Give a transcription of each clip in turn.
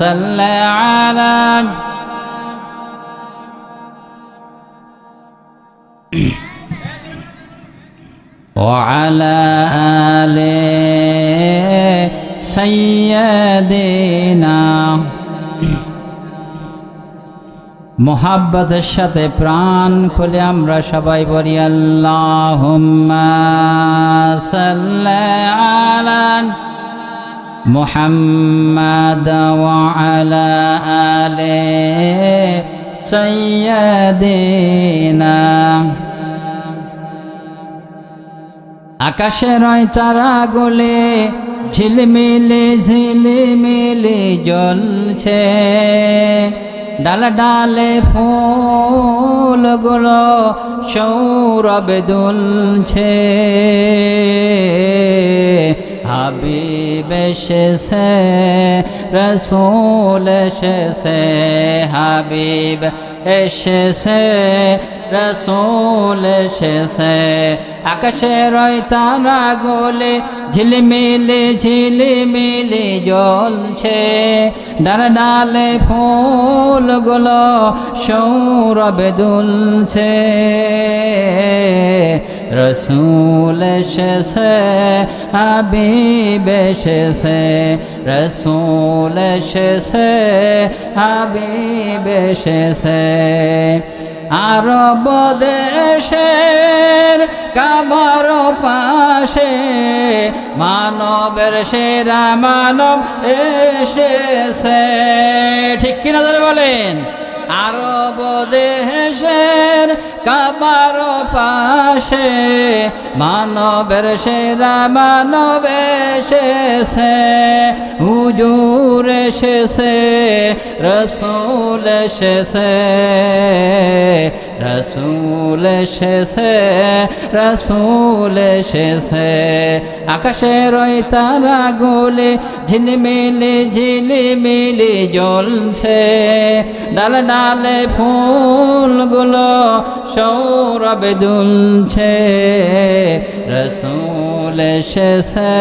صل على وعلى آل سيدنا মোহাব্বতের সাথে প্রাণ খুলে আমরা সবাই বলি আল্লাহুম্মা সাল্লি আলা মুহাম্মাদ ওয়া আলা আলি সাইয়্যিদিনা। আকাশে রয় তারা গোলে, ঝিলমিলে ঝিলমিলে জ্বলছে। ডালে ডালে ফুলগুলো সৌরভে দুলছে। হাবিব এসেছে, রসুল এসেছে, হাবিব এসেছে, রসুল এসেছে। আকাশে রয় তারা গোলে ঝিলমিলে ঝিলমিলে জ্বলছে ডালে ডালে ফুলগুলো সৌরভে দুলছে। রসুল এসেছে হাবিব এসেছে রসুল এসেছে হাবিব এসেছে আরব দেশের কাবার পাশে মানবের সেরা মানব এসেছে। ঠিক কিনা ধরে বলেন? আরব দেশের কাবার পাশে মানবের সেরা মানব এসেছে হুজুর এসেছে রসুল এসেছে রসুল এসেছে, রসুল এসেছে। আকাশে রই তারা গোলে ঝিলমিলি, ঝিলিমিলি জ্বলছে। ডালে ডালে ফুলগুলো সৌরভে দুলছে। রসুল এসেছে,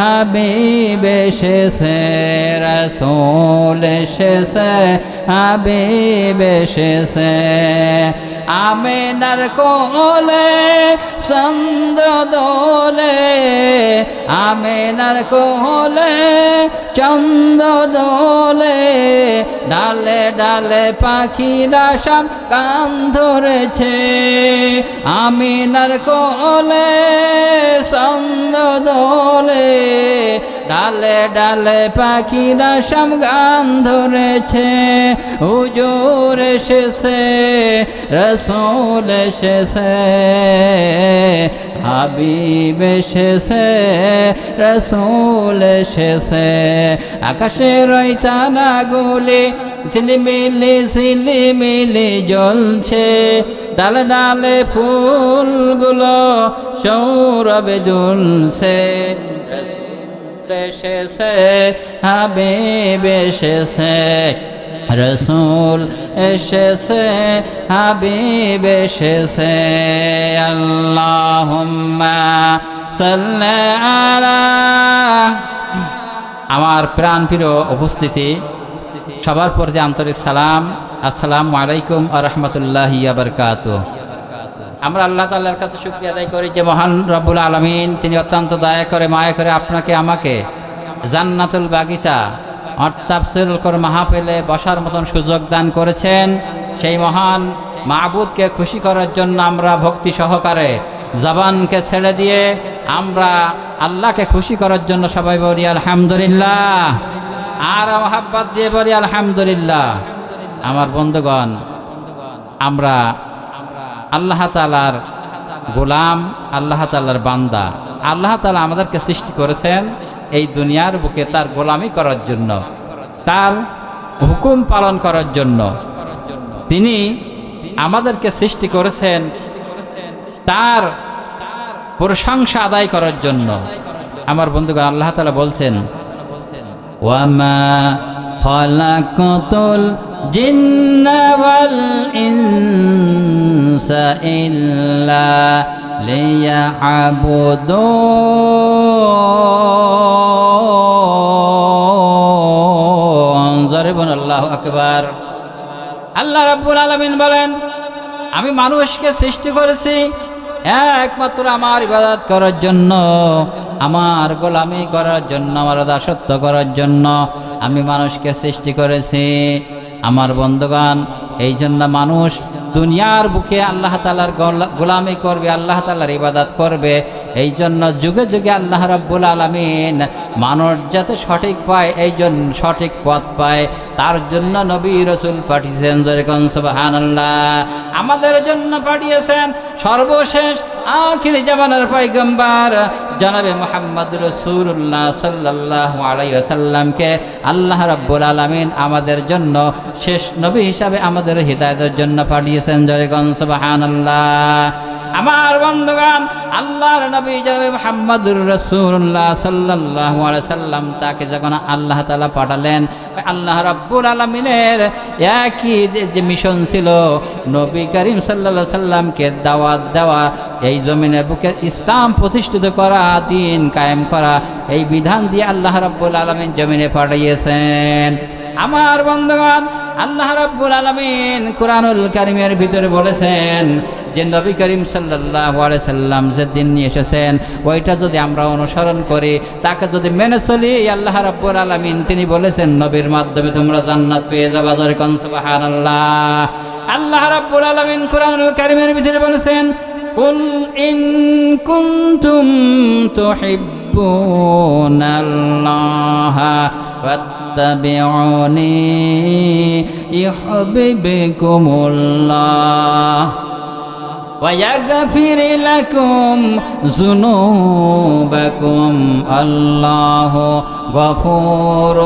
হাবিব এসেছে, রসুল এসেছে, হাবিব এসেছে। আমেনার কোলে চন্দ্র দোলে আমেনার কোলে, চন্দ্র দোলে, ডালে ডালে পাখিরা সব কান ধরেছে। আমিনার কোলে, চন্দ্র দোলে, ডালে ডালে পাখিরা সব গান ধরেছে। হুজুর এসেছে, রসুল এসেছে, হাবিব এসেছে রসুল এসেছে। আকাশে রইতানা গুলি, ঝিলিমিলি ঝিলিমিলি জ্বলছে। ডালে ডালে ফুলগুলো সৌরভে জ্বলছে। এসেছে, হাবিব এসেছে। রসুল এসেছে, হাবিব এসেছে। আল্লাহুম্মা সাল্লি আলা আমার প্রাণ প্রিয় উপস্থিতি, সবার পর যে আন্তরিক সালাম, আসসালামু আলাইকুম আ রহমতুল্লাহ বারকাত আমরা আল্লাহ তাল্লাহর কাছে শুক্রিয়া আদায় করি যে মহান রব্বুল আলমিন, তিনি অত্যন্ত দয়া করে, মায়া করে আপনাকে, আমাকে জান্নাতুল বাগিচা কর মাহাপেলে বসার মতন সুযোগ দান করেছেন। সেই মহান মাহবুদকে খুশি করার জন্য আমরা ভক্তি সহকারে জবানকে ছেড়ে দিয়ে আমরা আল্লাহকে খুশি করার জন্য সবাই বলি আলহামদুলিল্লাহ। আর মহাব্বাত দিয়ে বলি আলহামদুলিল্লাহ। আমার বন্ধুগণ, আমরা আল্লাহ তালার গোলাম, আল্লাহ তালার বান্দা। আল্লাহ তালা আমাদেরকে সৃষ্টি করেছেন এই দুনিয়ার বুকে তার গোলামি করার জন্য, তার হুকুম পালন করার জন্য। তিনি আমাদেরকে সৃষ্টি করেছেন তার প্রশংসা আদায় করার জন্য। আমার বন্ধুগণ, আল্লাহ তালা বলছেন, ওয়ামা খলাকতুল জিন্না ওয়াল ইনসা ইল্লা আল্লাহ রাব্বুল আলামিন বলেন, আমি মানুষকে সৃষ্টি করেছি একমাত্র আমার ইবাদত করার জন্য, আমার গোলামি করার জন্য, আমার দাসত্ব করার জন্য আমি মানুষকে সৃষ্টি করেছি। আমার বন্ধুগণ এই জন্য মানুষ দুনিয়ার বুকে আল্লাহ তালার গোলামি করবে, আল্লাহ তালার ইবাদত করবে। এই জন্য যুগে যুগে আল্লাহ রাব্বুল আলমিন মানুষ যাতে সঠিক পায় এই জন্য সঠিক পথ পায়। তার জন্য নবী রসুল পাঠিয়েছেন যেরকম সুবাহান আমাদের জন্য পাঠিয়েছেন সর্বশেষ আখির জামানার পাইগম্বার জনাবে মোহাম্মদ রসুল্লাহ সাল্লাহ আলাইসাল্লামকে আল্লাহ রাব্বুল আলমিন আমাদের জন্য শেষ নবী হিসাবে আমাদের হৃদায়তের জন্য পাঠিয়েছেন জয়গঞ্জ বাহান সুবাহান আমার বন্ধুগান আল্লাহর নবী যাবে মোহাম্মদুর রসুল্লাহ সাল্লাহ সাল্লাম তাকে যখন আল্লাহ তালা পাঠালেন আল্লাহ রাব্বুল আলমিনের একই যে মিশন ছিল, নবী করিম সাল্লা সাল্লামকে দাওয়াত দেওয়া, এই জমিনে বুকে ইসলাম প্রতিষ্ঠিত করা, দিন কায়েম করা, এই বিধান দিয়ে আল্লাহ রাব্বুল আলমিন জমিনে পাঠিয়েছেন। আমার বন্ধুগণ, আল্লাহ রাব্বুল আলমিন কোরআনুল কারিমের ভিতরে বলেছেন যে নবী করিম সাল্লাহ সাল্লাম যে দিন নিয়ে এসেছেন ওইটা যদি আমরা অনুসরণ করি তাকে যদি মেনে চলি আল্লাহ রাব্বুল আলমিন তিনি বলেছেন নবীর মাধ্যমে তোমরা জান্নাত পেয়ে যাবা দরকান সুবাহান আল্লাহ আল্লাহ রাব্বুল আলমিন কোরআনুল কারিমের ভিতরে বলেছেন قل إن كنتم تحبون الله فاتبعوني يحببكم الله ويغفر لكم ذنوبكم الله غفور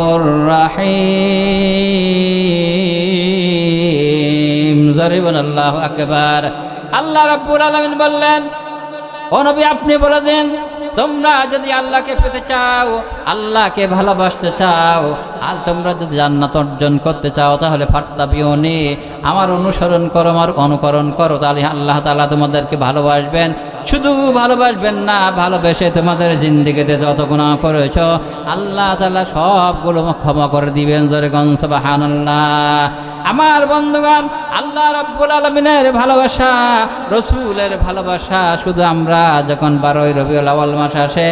رحيم ضربنا الله أكبر আল্লাহ রাব্বুল আলামিন বললেন ও নবী আপনি বলে দেন তোমরা যদি আল্লাহকে পেতে চাও, আল্লাহকে ভালোবাসতে চাও, আর তোমরা যদি জান্নাত অর্জন করতে চাও, তাহলে ফাট্টা নে আমার অনুসরণ করো, আমার অনুকরণ করো, তাহলে আল্লাহ তালা তোমাদেরকে ভালোবাসবেন। শুধু ভালোবাসবেন না, ভালোবেসে তোমাদের জিন্দিগিতে যত গুণা করেছ, আল্লাহ তালা সবগুলো ক্ষমা করে দিবেন, জোরে গনসবাহান আল্লাহ আমার বন্ধুগণ, আল্লাহ রব্বুল আলমিনের ভালোবাসা, রসুলের ভালোবাসা, শুধু আমরা যখন বারোই রবিউল আওয়াল মাস আসে,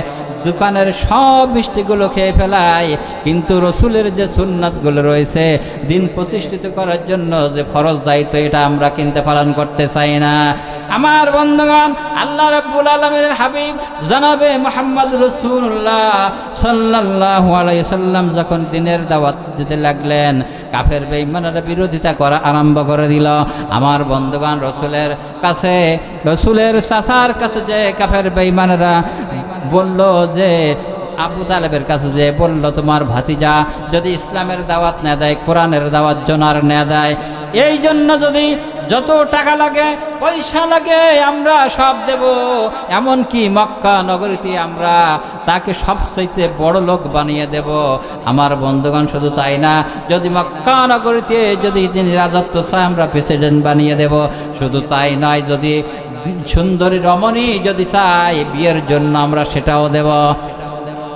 দোকানের সব মিষ্টিগুলো খেয়ে ফেলাই, কিন্তু রসুলের যে সুন্নাতগুলো রয়েছে, দিন প্রতিষ্ঠিত করার জন্য যে ফরজ দায়িত্ব, এটা আমরা কিনতে পালন করতে চাই না। আমার বন্ধুগণ, আল্লাহ রব্বুল আলমের হাবিব জানাবে মোহাম্মদ রসুল্লাহ সাল্লাহ আলাইসাল্লাম যখন দিনের দাওয়াত দিতে লাগলেন, কাফের বেইমানেরা বিরোধিতা করা আরম্ভ করে দিল। আমার বন্ধুগণ, রসুলের কাছে, রসুলের চাচার কাছে যে কাফের বেইমানেরা বলল যে, আবু তালেবের কাছে যে বলল, তোমার ভাতিজা যদি ইসলামের দাওয়াত না দেয়, কোরআনের দাওয়াত জনার না দেয় এই জন্য যদি যত টাকা লাগে, পয়সা লাগে, আমরা সব দেব। এমনকি মক্কা নগরীতে আমরা তাকে সবচাইতে বড় লোক বানিয়ে দেব। আমার বন্ধুগণ, শুধু তাই না, যদি মক্কা নগরীতে যদি তিনি রাজত্ব চায়, আমরা প্রেসিডেন্ট বানিয়ে দেব। শুধু তাই নয়, যদি সুন্দরী রমণী যদি চাই বিয়ের জন্য আমরা সেটাও দেব।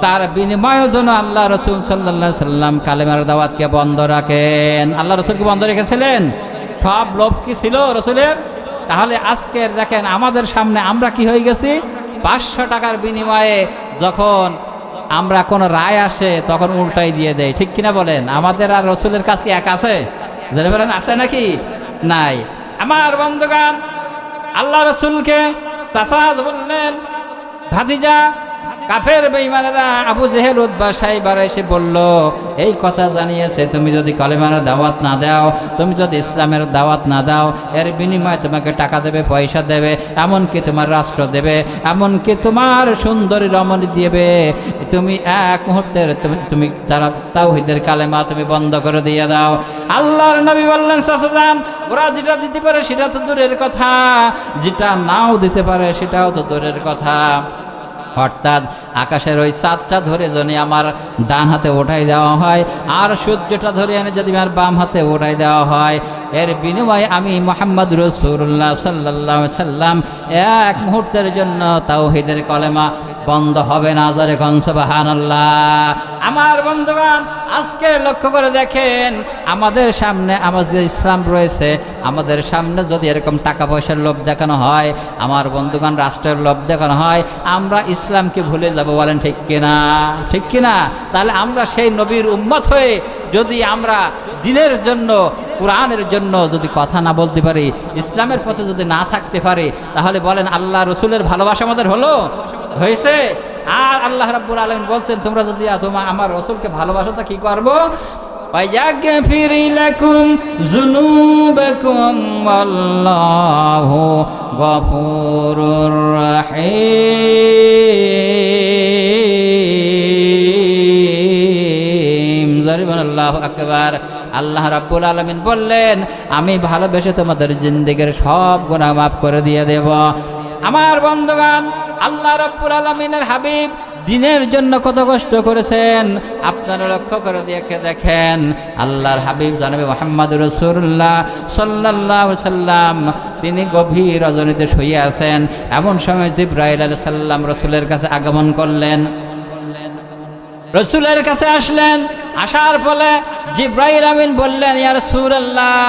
তার বিনিময়ের জন্য আল্লাহ রসুল সাল্লাহ সাল্লাম কালেমার দাওয়াতকে বন্ধ রাখেন। আল্লাহ রসুলকে বন্ধ রেখেছিলেন? সব লোভ কি ছিল রসুলের? তাহলে আজকের দেখেন, আমাদের সামনে আমরা কি হয়ে গেছি? পাঁচশো টাকার বিনিময়ে যখন আমরা কোনো রায় আসে, তখন উল্টাই দিয়ে দেয়। ঠিক কিনা বলেন? আমাদের আর রসুলের কাছে এক আছে? বলেন, আছে নাকি? নাই। আমার বন্ধুগান আল্লাহ রসুলকে চাষাজ বললেন, ভাতিজা কাফের বেঈমানেরা আবু জেহেল উদ্বা সাহেবার এসে বলল, এই কথা জানিয়েছে, তুমি যদি কলেমার দাওয়াত না দাও, তুমি যদি ইসলামের দাওয়াত না দাও, এর বিনিময়ে তোমাকে টাকা দেবে, পয়সা দেবে, এমনকি তোমার রাষ্ট্র দেবে, এমনকি তোমার সুন্দরী রমণী দেবে। তুমি এক মুহূর্তের, তুমি তুমি তারা, তাওহিদের কালেমা তুমি বন্ধ করে দিয়ে দাও। আল্লাহর নবী বললেন সাসাজান ওরা যেটা দিতে পারে সেটা তো দূরের কথা, যেটা নাও দিতে পারে সেটাও তো দূরের কথা। অর্থাৎ আকাশের ওই চাঁদটা ধরে যদি আমার ডান হাতে ওঠাই দেওয়া হয়, আর সূর্যটা ধরে এনে যদি আমার বাম হাতে ওঠাই দেওয়া হয়, এর বিনিময়ে আমি মোহাম্মদ রসুল্লাহ সাল্লাহ সাল্লাম এক মুহূর্তের জন্য তাও তাওহিদের কলেমা বন্ধ হবে না জরে কনসবাহান আমার বন্ধুগণ, আজকে লক্ষ্য করে দেখেন, আমাদের সামনে আমাদের ইসলাম রয়েছে, আমাদের সামনে যদি এরকম টাকা পয়সার লোভ দেখানো হয়, আমার বন্ধুগণ, রাষ্ট্রের লোভ দেখানো হয়, আমরা ইসলামকে ভুলে যাব বলেন ঠিক কিনা? ঠিক কিনা? তাহলে আমরা সেই নবীর উম্মত হয়ে যদি আমরা দিনের জন্য, কোরআনের জন্য যদি কথা না বলতে পারি, ইসলামের পথে যদি না থাকতে পারি, তাহলে বলেন আল্লাহ রসুলের ভালোবাসা আমাদের হলো? হয়েছে আর আল্লাহ রাব্বুল আলম বলছেন তোমরা যদি তোমার আমার রসুলকে ভালোবাসো তা কি করবো ويغفر لكم ذنوبكم والله غفور رحيم জরিবান আল্লাহ আকবার আল্লাহ রাব্বুল আলমিন বললেন আমি ভালোবেসে তোমাদের জিন্দিগির সব গুণা মাফ করে দিয়ে দেব আমার বন্ধুগান আল্লাহ রব্বুল আলমিনের হাবিব দিনের জন্য কত কষ্ট করেছেন? আপনারা লক্ষ্য করে দেখে দেখেন, আল্লাহর হাবিব জানাবে মোহাম্মদ রসুল্লাহ সাল্লাহ সাল্লাম। তিনি গভীর রজনীতে শুয়ে আছেন। এমন সময় জিব্রাইল আল সাল্লাম রসুলের কাছে আগমন করলেন। রসুলের কাছে আসলেন। আসার ফলে জিব্রাহিল আমিন বললেন ইয়ার সুরাল্লাহ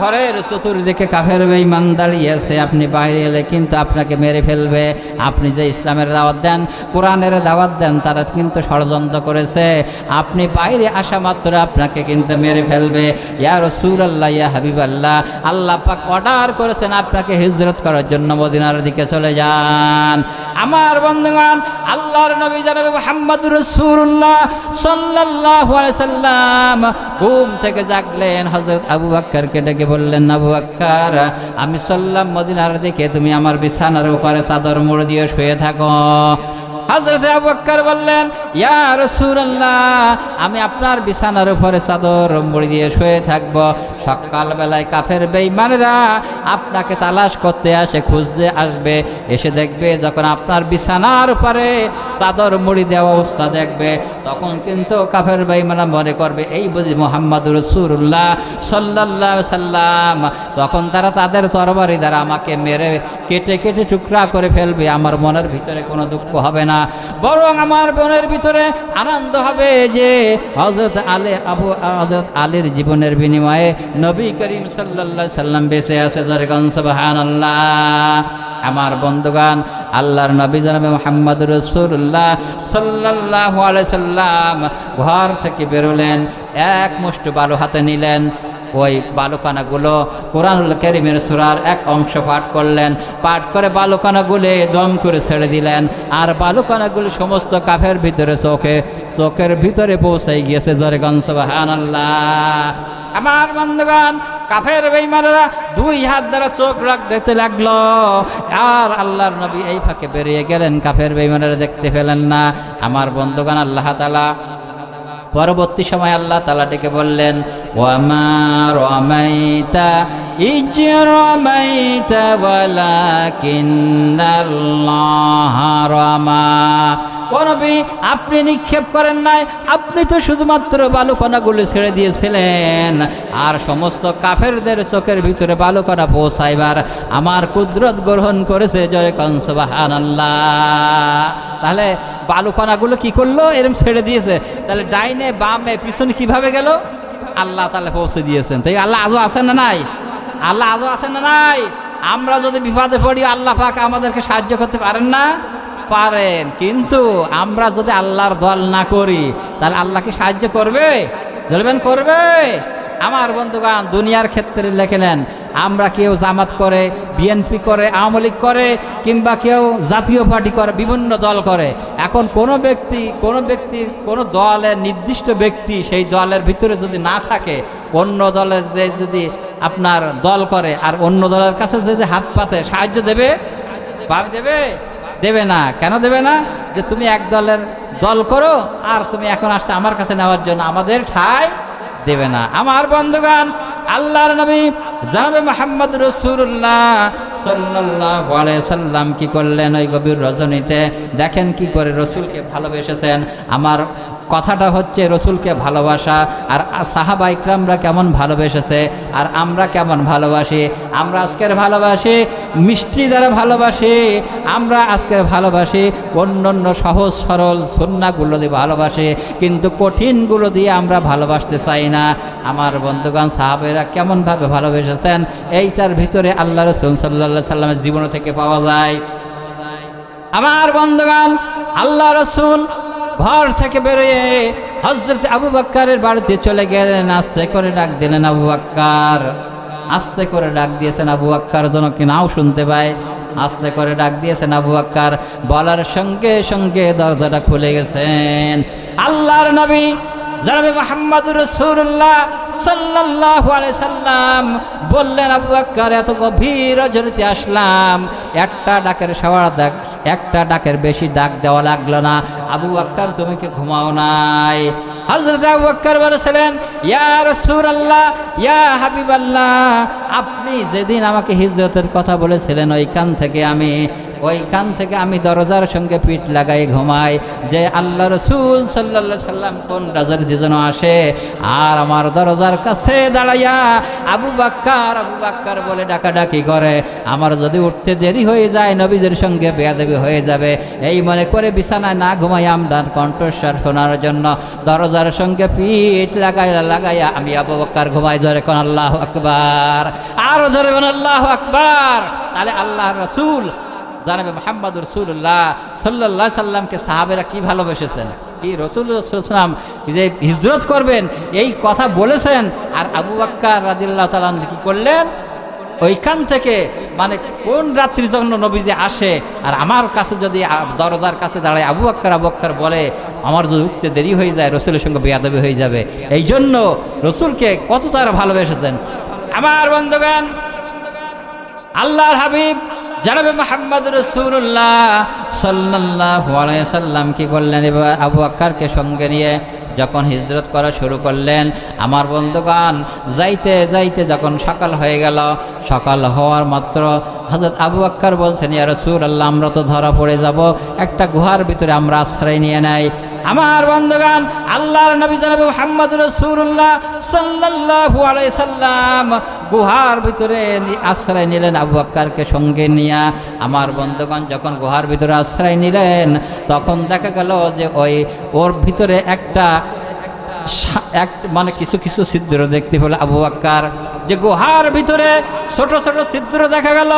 ঘরের চতুর্দিকে কাফের বেঈমান দাঁড়িয়ে আছে আপনি বাইরে এলে কিন্তু আপনাকে মেরে ফেলবে। আপনি যে ইসলামের দাওয়াত দেন, কোরআনের দাওয়াত দেন, তারা কিন্তু ষড়যন্ত্র করেছে। আপনি বাইরে আসা মাত্র আপনাকে কিন্তু মেরে ফেলবে। ইয়া রসুল আল্লাহ ইয়া হাবিব আল্লাহ আল্লাহ পাক অর্ডার করেছেন আপনাকে হিজরত করার জন্য মদিনার দিকে চলে যান। আমার বন্ধুগণ, আল্লাহর নবী জানাবে মোহাম্মদ রসুল্লাহ আলাইহি সাল্লাম। ঘুম থেকে জাগলেন, হযরত আবু বকরকে ডেকে বললেন, আবু আমি সাল্লাম মদিনার দিকে, তুমি আমার বিছানার উপরে চাদর মুড়ে দিয়ে শুয়ে থাকো। হজরত আবু বকর বললেন, ইয়া রাসূলুল্লাহ, আমি আপনার বিছানার উপরে চাদর মুড়ি দিয়ে শুয়ে থাকব। সকালবেলায় কাফের বেঈমানেরা আপনাকে তালাশ করতে আসে, খুঁজতে আসবে। এসে দেখবে যখন আপনার বিছানার উপরে চাদর মুড়ি দেওয়া অবস্থা দেখবে, তখন কিন্তু কাফের বেঈমানরা মনে করবে, এই বুঝি মোহাম্মদ রসুল্লাহ সাল্লাহ সাল্লাম। তখন তারা তাদের তরবারি দ্বারা আমাকে মেরে কেটে কেটে টুকরা করে ফেলবে, আমার মনের ভিতরে কোনো দুঃখ হবে না। বরং আমার মনের ভিতরে আনন্দ হবে যে হজরত আলে আবু হজরত আলীর জীবনের বিনিময়ে নবী করিম সাল্লাহ সাল্লাম বেঁচে আছে জরগঞ্জবাহান আল্লাহ আমার বন্ধুগান আল্লাহর নবী জানাবে মোহাম্মদ রসুল্লাহ সাল্লাহ সাল্লাম ঘর থেকে বেরোলেন, এক মুষ্ট বালু হাতে নিলেন ওই বালুকানাগুলো কোরআনুল করিমের সুরার এক অংশ পাঠ করলেন। পাঠ করে বালুকানাগুলি দম করে ছেড়ে দিলেন। আর বালুকানাগুলি সমস্ত কাফের ভিতরে চোখে, চোখের ভিতরে পৌঁছাই গিয়েছে জরে গনসবাহান আল্লাহ আমার বন্ধুগান কাফের বেইমানেরা দুই হাত দ্বারা চোখ রাখ দেখতে লাগল। আর আল্লাহর নবী এই ফাঁকে বেরিয়ে গেলেন। কাফের বেইমানেরা দেখতে পেলেন না। আমার বন্ধুগান আল্লাহ তালা পরবর্তী সময় আল্লাহ তালা ডেকে বললেন রমাইতা রমাইতা ওয়ালাকিন্নাল্লাহ রমা। নবী, আপনি নিক্ষেপ করেন নাই, আপনি তো শুধুমাত্র বালুকণাগুলো ছেড়ে দিয়েছিলেন। আর সমস্ত কাফেরদের চোখের ভিতরে বালুকণা পৌঁছাইবার আমার কুদরত গ্রহণ করেছে জয় কনসবাহান তাহলে বালুকণাগুলো কি করল? এরম ছেড়ে দিয়েছে। তাহলে ডাইনে, বামে, পিছনে কীভাবে গেল? আল্লাহ তাহলে পৌঁছে দিয়েছেন। তাই আল্লাহ আজও আছেন না নাই? আল্লাহ আজও আছেন না নাই? আমরা যদি বিপদে পড়ি, আল্লাহ পাক আমাদেরকে সাহায্য করতে পারেন না? পারেন। কিন্তু আমরা যদি আল্লাহর দল না করি, তাহলে আল্লাহ কি সাহায্য করবে? ধরবেন করবে। আমার বন্ধুগান দুনিয়ার ক্ষেত্রে লেখে নেন, আমরা কেউ জামাত করে, বিএনপি করে, আওয়ামী লীগ করে, কিংবা কেউ জাতীয় পার্টি করে, বিভিন্ন দল করে। এখন কোনো ব্যক্তি, কোনো ব্যক্তির কোনো দলের নির্দিষ্ট ব্যক্তি সেই দলের ভিতরে যদি না থাকে, অন্য দলের যে যদি আপনার দল করে, আর অন্য দলের কাছে যদি হাত পাতে, সাহায্য দেবে? ভাব দেবে? দেবে না। কেন দেবে না? যে তুমি এক দলের দল করো, আর তুমি এখন আসছে আমার কাছে নেওয়ার জন্য আমাদের ঠাই দেবে না। আমার বন্ধুগান আল্লাহর নবী জানাবে মোহাম্মদ রসুল্লাহ সাল্লাহ সাল্লাম কি করলেন ওই গভীর রজনীতে? দেখেন কি করে রসুলকে ভালোবেসেছেন। আমার কথাটা হচ্ছে রসুলকে ভালোবাসা, আর সাহাবা ইকরামরা কেমন ভালোবেসেছে, আর আমরা কেমন ভালোবাসি? আমরা আজকের ভালোবাসি, মিষ্টি যারা ভালোবাসি, আমরা আজকের ভালোবাসি অন্য অন্য সহজ সরল সন্নাগুলো দিয়ে ভালোবাসি, কিন্তু কঠিনগুলো দিয়ে আমরা ভালোবাসতে চাই না। আমার বন্ধুগণ সাহাবেরা কেমনভাবে ভালোবেসেছেন, এইটার ভিতরে আল্লাহ রসুল সাল্লা সাল্লামের জীবন থেকে পাওয়া যায়। আমার বন্ধুগণ, আল্লাহ রসুল ঘর থেকে বেরোয় হজরত আবু বাক্কারের বাড়িতে চলে গেলেন। আস্তে করে ডাক দিলেন, আবু বাক্কার। আস্তে করে ডাক দিয়েছেন, আবু আক্কার যেন কি নাও শুনতে পায়? আস্তে করে ডাক দিয়েছেন, আবু আক্কার বলার সঙ্গে সঙ্গে দরজাটা খুলে গেছেন। আল্লাহর নবী জানাবে মোহাম্মদ রসুল্লাহ সাল্লাল্লাহু সাল্লাম বললেন, আবু বাক্কার এত গভীর রজনীতে আসলাম। একটা ডাকের সাওয়ার ডাক একটা ডাকের বেশি ডাক দেওয়া লাগল না। আবু বাক্কার তুমি কি ঘুমাও নাই? হযরত আবু বাক্কার বলেছিলেন, ইয়া রাসূলুল্লাহ, ইয়া হাবিবাল্লাহ, আপনি যেদিন আমাকে হিজরতের কথা বলেছিলেন, ওইখান থেকে আমি ওইখান থেকে আমি দরজার সঙ্গে পিঠ লাগাই ঘুমাই। যে আল্লাহ রসুল সাল্লা সাল্লাম কোন রাজার যেন আসে, আর আমার দরজার কাছে দাঁড়াইয়া আবু বাক্কার আবু বাক্কার বলে ডাকাডাকি করে, আমার যদি উঠতে দেরি হয়ে যায় নবীদের সঙ্গে বেয়াদেবি হয়ে যাবে। এই মনে করে বিছানায় না ঘুমাই আমদার কণ্ঠস্বর শোনার জন্য দরজার সঙ্গে পিঠ লাগাইয়া লাগাইয়া আমি আবু বাক্কার ঘুমাই ধরে কোন আল্লাহ আকবার। আরও ধরে কোন আল্লাহ আকবার। তাহলে আল্লাহ রসুল জানাবে মোহাম্মদ রসুল্লাহ সাল্লাহ সাল্লামকে সাহাবেরা কি ভালোবেসেছেন? কি রসুলাম যে হিজরত করবেন, এই কথা বলেছেন, আর আবু বাক্কার রাজিল্লাহ তালান কি করলেন? ওইখান থেকে মানে কোন রাত্রির জন্য নবীজি আসে, আর আমার কাছে যদি দরজার কাছে দাঁড়ায়, আবু আক্কার আবু আক্কার বলে, আমার যদি উঠতে দেরি হয়ে যায়, রসুলের সঙ্গে বেয়াদবি হয়ে যাবে। এই জন্য রসুলকে কত তারা ভালোবেসেছেন। আমার বন্ধুগান আল্লাহর হাবিব জানাবে মোহাম্মদ রসুল্লাহ আলাইহি সাল্লাম কি করলেন? আবু আক্কারকে সঙ্গে নিয়ে যখন হিজরত করা শুরু করলেন, আমার বন্ধুগান যাইতে যাইতে যখন সকাল হয়ে গেল, সকাল হওয়ার মাত্র হজরত আবু আক্কার বলছেন, ইয়া রসুল আল্লাহ আমরা তো ধরা পড়ে যাব, একটা গুহার ভিতরে আমরা আশ্রয় নিয়ে নেই। আমার বন্ধুগান আল্লাহর নবী জানাবে মোহাম্মদ রসুল্লাহ আলাইহি সাল্লাম গুহার ভিতরে আশ্রয় নিলেন আবু আক্কারকে সঙ্গে নিয়ে। আমার বন্ধুগণ যখন গুহার ভিতরে আশ্রয় নিলেন, তখন দেখা গেল যে ওই ওর ভিতরে একটা এক মানে কিছু কিছু ছিদ্র দেখতে পেল আবু আক্কার যে গুহার ভিতরে ছোট ছোট ছিদ্র দেখা গেল।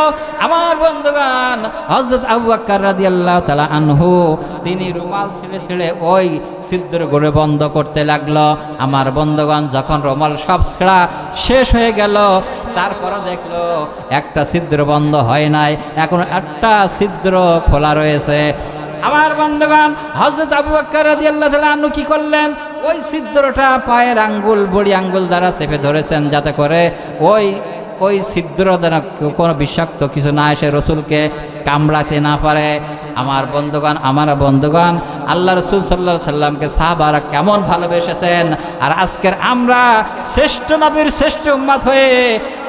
আমার বন্ধুগান হজরত আবু আক্কার রাজি আল্লাহ তালা আনহু, তিনি রুমাল ছেড়ে ছেড়ে ওই ছিদ্র গড়ে বন্ধ করতে লাগল। আমার বন্ধুগণ, যখন রুমাল সব ছেঁড়া শেষ হয়ে গেল, তারপরও দেখল একটা ছিদ্র বন্ধ হয় নাই। এখন একটা ছিদ্র খোলা রয়েছে। আমার বন্ধুগণ হজরত আবু বাক্কর রাজি আল্লাহ আনু কি করলেন? ওই ছিদ্রটা পায়ের আঙ্গুল, বড়ি আঙ্গুল দ্বারা চেপে ধরেছেন, যাতে করে ওই ওই ছিদ্র যেন কোনো বিষাক্ত কিছু না এসে রসুলকে কামড়াতে না পারে। আমার বন্ধুগণ আমার বন্ধুগণ, আল্লাহ রসুল সাল্লাহ সাল্লামকে সাহাবারা কেমন ভালোবেসেছেন। আর আজকের আমরা শ্রেষ্ঠ নবীর শ্রেষ্ঠ উম্মাদ হয়ে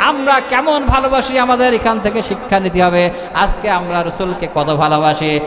আমরা কেমন ভালোবাসি আমাদের এখান থেকে শিক্ষা নিতে হবে। আজকে আমরা রসুলকে কত ভালোবাসি।